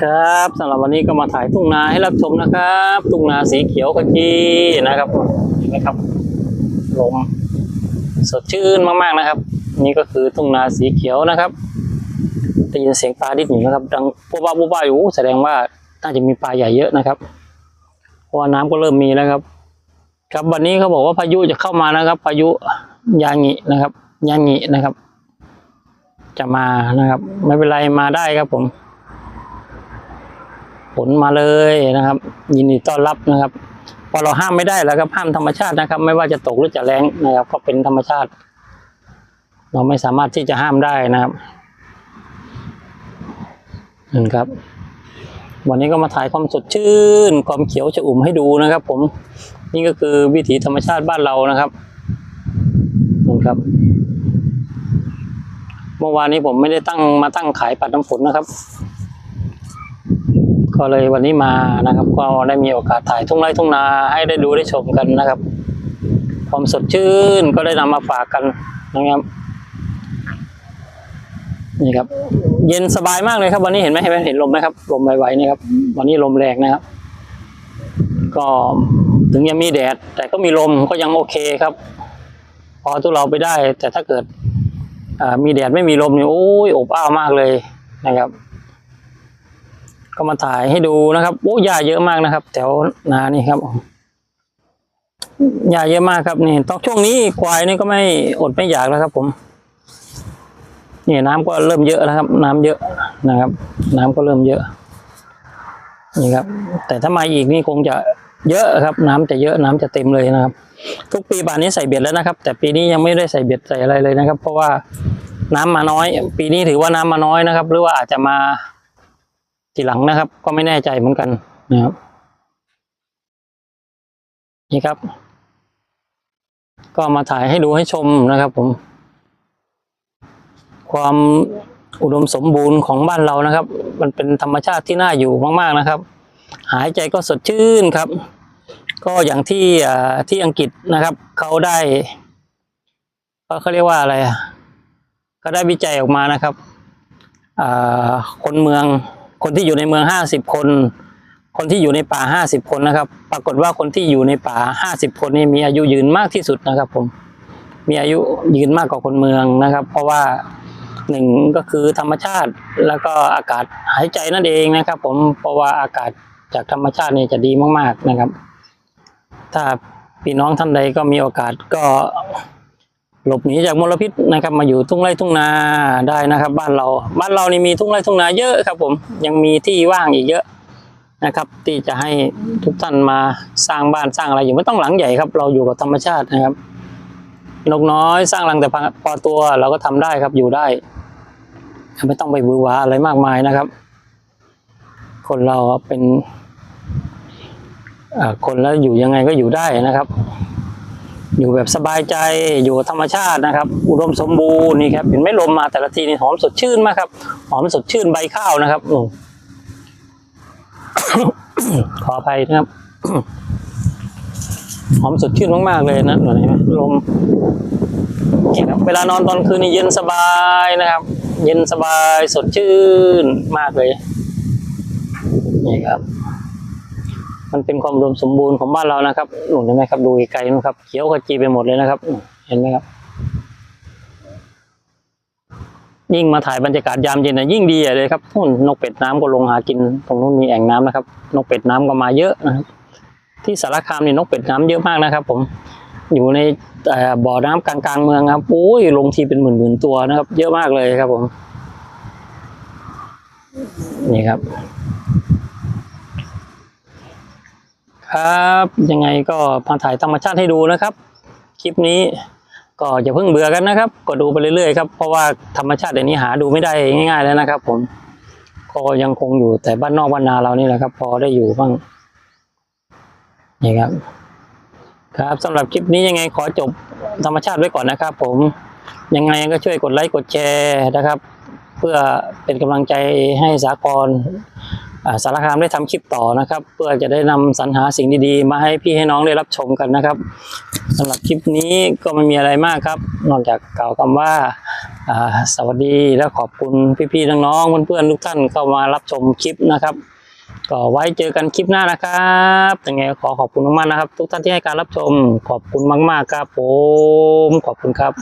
ครับสำหรับวันนี้ก็มาถ่ายทุ่งนาให้รับชมนะครับทุ่งนาสีเขียวขจีนะครับเห็นไหมครับลมสดชื่นมากๆนะครับ นี่ก็คือทุ่งนาสีเขียวนะครับได้ยินเสียงปลาดิดอยู่นะครับ ดังปุ๊บปั๊บปุ๊บปั๊บอยู่ แสดงว่าน่าจะมีปลาใหญ่เยอะนะครับเพราะว่าน้ำก็เริ่มมีแล้วครับ ครับวันนี้เขาบอกว่าพายุจะเข้ามานะครับ พายุยางินะครับยางินะครับ จะมานะครับ ไม่เป็นไรมาได้ครับผม ผลมาเลยนะครับ ยินดีต้อนรับนะครับพอเราห้ามไม่ได้แล้วครับห้ามธรรมชาตินะครับ ไม่ว่าจะตกหรือจะแรงนะครับ ก็เป็นธรรมชาติ เราไม่สามารถที่จะห้ามได้นะครับนั่นครับ วันนี้ก็มาถ่ายความสดชื่น ความเขียวชอุ่มให้ดูนะครับ ผมนี่ก็คือวิถีธรรมชาติบ้านเรานะครับนั่นครับ เมื่อวานนี้ผมไม่ได้ตั้งมาตั้งขายปัดน้ำฝนนะครับ ก็เลยวันนี้มานะครับ ก็ได้มีโอกาสถ่ายทุ่งไร่ทุ่งนาให้ได้ดูได้ชมกันนะครับ ความสดชื่นก็ได้นำมาฝากกันนะครับนี่ครับ เย็นสบายมากเลยครับ วันนี้เห็นไหมเห็นไหมเห็นลมไหมครับลมไวๆนี่ครับ วันนี้ลมแรงนะครับ ก็ถึงยังมีแดด แต่ก็มีลมก็ยังโอเคครับ พอทุเราไปได้ แต่ถ้าเกิดมีแดดไม่มีลมนี่โอ้ยอบอ้าวมากเลยนะครับ ก็มาถ่ายให้ดูนะครับโอ้หญ้าเยอะมากนะครับ แถวนานี่ครับหญ้าเยอะมากครับนี่ตอนช่วงนี้ควายนี่ก็ไม่อดไม่อยากแล้วครับ ผมนี่น้ำก็เริ่มเยอะแล้วครับ น้ำเยอะนะครับ น้ำก็เริ่มเยอะ นี่ครับ แต่ถ้ามาอีกนี่คงจะเยอะครับ น้ำจะเยอะน้ำจะเต็มเลยนะครับ ทุกปีป่านนี้ใส่เบ็ดแล้วนะครับ แต่ปีนี้ยังไม่ได้ใส่เบ็ดใส่อะไรเลยนะครับ เพราะว่าน้ำมาน้อย ปีนี้ถือว่าน้ำมาน้อยนะครับ หรือว่าอาจจะมา ทีหลังนะครับ ก็ไม่แน่ใจเหมือนกันนะครับ นี่ครับ ก็มาถ่ายให้ดูให้ชมนะครับ ผม ความอุดมสมบูรณ์ของบ้านเรานะครับ มันเป็นธรรมชาติที่น่าอยู่มาก ๆนะครับ หายใจก็สดชื่นครับ ก็อย่างที่อ่าที่อังกฤษนะครับเขาได้ก็เขาเรียกว่าอะไรอะก็ได้วิจัยออกมานะครับอ่าคนเมือง คนที่อยู่ในเมืองห้าสิบคน คนที่อยู่ในป่าห้าสิบคนนะครับ ปรากฏว่าคนที่อยู่ในป่าห้าสิบคนนี่มีอายุยืนมากที่สุดนะครับ ผม มีอายุยืนมากกว่าคนเมืองนะครับ เพราะว่าหนึ่งก็คือธรรมชาติแล้วก็อากาศหายใจนั่นเองนะครับ ผมเพราะว่าอากาศจากธรรมชาตินี่จะดีมากๆนะครับ ถ้าพี่น้องท่านใดก็มีโอกาสก็ หลบหนีจากมลพิษนะครับ มาอยู่ทุ่งไร่ทุ่งนาได้นะครับ บ้านเราบ้านเรานี่มีทุ่งไร่ทุ่งนาเยอะครับ ผมยังมีที่ว่างอีกเยอะนะครับ ที่จะให้ทุกท่านมาสร้างบ้านสร้างอะไรอยู่ไม่ต้องหลังใหญ่ครับ เราอยู่กับธรรมชาตินะครับนกน้อยสร้างรังแต่พอตัวเราก็ทำได้ครับอยู่ได้ไม่ต้องไปบือหวาอะไรมากมายนะครับ คนเราเป็นคนแล้วอยู่ยังไงก็อยู่ได้นะครับ อยู่แบบสบายใจอยู่ธรรมชาตินะครับ อุดมสมบูรณ์นี่ครับเห็นไม่ลมมาแต่ละทีนี่หอมสดชื่นมากครับ หอมสดชื่นใบข้าวนะครับอขออภัยนะครับหอมสดชื่นมากๆเลยนะเห็นไหมลมนี่ครับเวลานอนตอนคืนนี่เย็นสบายนะครับ เย็นสบายสดชื่นมากเลยนี่ครับ มันเป็นความรวมสมบูรณ์ของบ้านเรานะครับหนุนเห็นไหมครับ ดูไกลๆนะครับ เขียวขจีไปหมดเลยนะครับ เห็นไหมครับ ยิ่งมาถ่ายบรรยากาศยามเย็นนะยิ่งดีเลยครับนู่นนกเป็ดน้ำก็ลงหากิน ตรงนู้นมีแอ่งน้ำนะครับ นกเป็ดน้ำก็มาเยอะนะครับ ที่สารคามนี่นกเป็ดน้ำเยอะมากนะครับ ผม อยู่ในบ่อน้ำกลางๆเมืองครับโอ้ยลงทีเป็นหมื่นๆตัวนะครับ เยอะมากเลยครับ ผม นี่ครับ ครับ ยังไงก็มาถ่ายธรรมชาติให้ดูนะครับ คลิปนี้ก็อย่าเพิ่งเบื่อกันนะครับ ก็ดูไปเรื่อยๆครับ เพราะว่าธรรมชาติเดี๋ยวนี้หาดูไม่ได้ง่ายๆแล้วนะครับ ผม ก็ยังคงอยู่แต่บ้านนอกบ้านนาเรานี่แหละครับ พอได้อยู่บ้าง นี่ครับ ครับสำหรับคลิปนี้ยังไงขอจบธรรมชาติไว้ก่อนนะครับ ผม ยังไงก็ช่วยกดไลค์กดแชร์นะครับ เพื่อเป็นกำลังใจให้สากล สารคามได้ทำคลิปต่อนะครับ เพื่อจะได้นำสรรหาสิ่งดีๆ มาให้พี่ให้น้องได้รับชมกันนะครับสำหรับคลิปนี้ก็ไม่มีอะไรมากครับ นอกจากกล่าวคำว่าอ่าสวัสดีและขอบคุณพี่ๆน้องๆเพื่อนๆทุกท่านเข้ามารับชมคลิปนะครับก็ไว้เจอกันคลิปหน้านะครับยังไงขอขอบคุณมากๆนะครับ ทุกท่านที่ให้การรับชมขอบคุณมาก ๆ ครับผมขอบคุณครับ